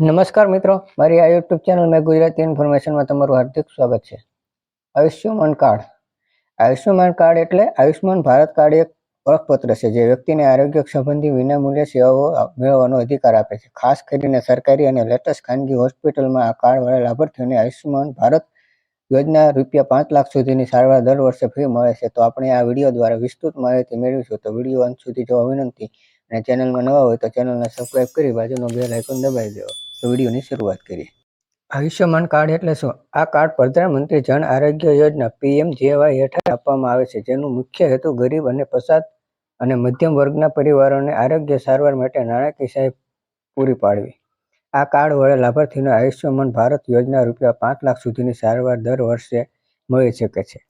નમસ્કાર મિત્રો, મારી આ યુટ્યુબ ચેનલ મેં ગુજરાતી ઇન્ફોર્મેશનમાં તમારું હાર્દિક સ્વાગત છે. આયુષ્યમાન કાર્ડ. આયુષ્યમાન કાર્ડ એટલે આયુષ્યમાન ભારત કાર્ડ એક ઓળખપત્ર છે જે વ્યક્તિને આરોગ્ય સંબંધી વિનામૂલ્ય સેવાઓ મેળવવાનો અધિકાર આપે છે. ખાસ કરીને સરકારી અને લેટેસ્ટ ખાનગી હોસ્પિટલમાં આ કાર્ડવાળા લાભાર્થીઓને આયુષ્યમાન ભારત યોજના રૂપિયા પાંચ લાખ સુધીની સારવાર દર વર્ષે ફ્રી મળે છે. તો આપણે આ વીડિયો દ્વારા વિસ્તૃત માહિતી મેળવીશું. તો વીડિયો અંત સુધી જોવા વિનંતી. અને ચેનલમાં નવા હોય તો ચેનલને સબસ્ક્રાઇબ કરી બાજુનો બેલ આઇકોન દબાવી દેવો. વિડીયોની શરૂઆત કરીએ. આયુષ્યમાન કાર્ડ એટલે શું? આ કાર્ડ પ્રધાનમંત્રી જન આરોગ્ય યોજના પીએમ જેવાય હેઠળ આપવામાં આવે છે, જેનું મુખ્ય હેતુ ગરીબ અને પસાર અને મધ્યમ વર્ગના પરિવારોને આરોગ્ય સારવાર માટે નાણાકીય સહાય પૂરી પાડવી. આ કાર્ડ વડે લાભાર્થીને આયુષ્યમાન ભારત યોજના રૂપિયા પાંચ લાખ સુધીની સારવાર દર વર્ષે મળી શકે છે.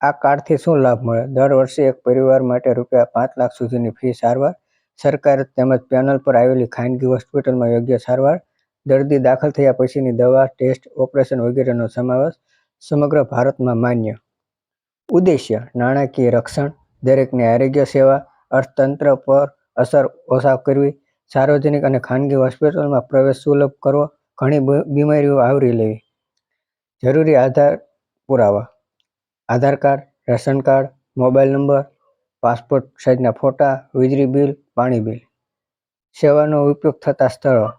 આ કાર્ડથી શું લાભ મળે? દર વર્ષે એક પરિવાર માટે રૂપિયા પાંચ લાખ સુધીની ફી સારવાર, સરકાર તેમજ પેનલ પર આવેલી ખાનગી હોસ્પિટલમાં યોગ્ય સારવાર દર્દી દાખલ થયા પછીની દવા, ટેસ્ટ, ઓપરેશન વગેરેનો સમાવેશ સમગ્ર ભારતમાં માન્ય. ઉદ્દેશ્ય, નાણાકીય રક્ષણ, દરેકને આરોગ્ય સેવા, અર્થતંત્ર પર અસર ઓછા કરવી, સાર્વજનિક અને ખાનગી હોસ્પિટલમાં પ્રવેશ સુલભ કરવો, ઘણી બીમારીઓ આવરી લેવી. જરૂરી આધાર પુરાવા. Aadhaar card, ration card, mobile number, passport સાઇઝના ફોટા, વીજળી બિલ, પાણી બિલ. સેવાનો ઉપયોગ થતા સ્થળો.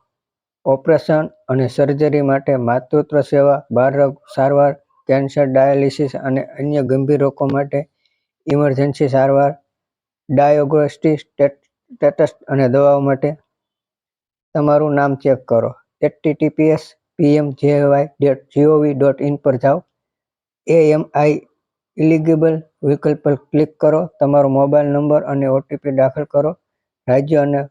ઓપરેશન અને સર્જરી માટે માતૃત્વ સેવા બાળરોગ સારવાર, કેન્સર, ડાયાલિસિસ અને અન્ય ગંભીર રોગો માટે ઇમરજન્સી સારવાર ડાયોગ્નોસ્ટિક સ્ટેટસ અને દવાઓ માટે તમારું નામ ચેક કરો. HTTPS PM JAY dot GOV dot in પર જાઓ. એએમઆઈ ઇલિગેબલ વિકલ્પ પર ક્લિક કરો. તમારો મોબાઈલ નંબર અને ઓટીપી દાખલ કરો. રાજ્ય અને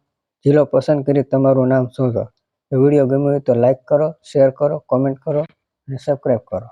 જિલ્લો પસંદ કરી તમારું નામ શોધો. વીડિયો ગમ્યો હોય તો લાઈક કરો શેર કરો કોમેન્ટ કરો અને સબસ્ક્રાઈબ કરો.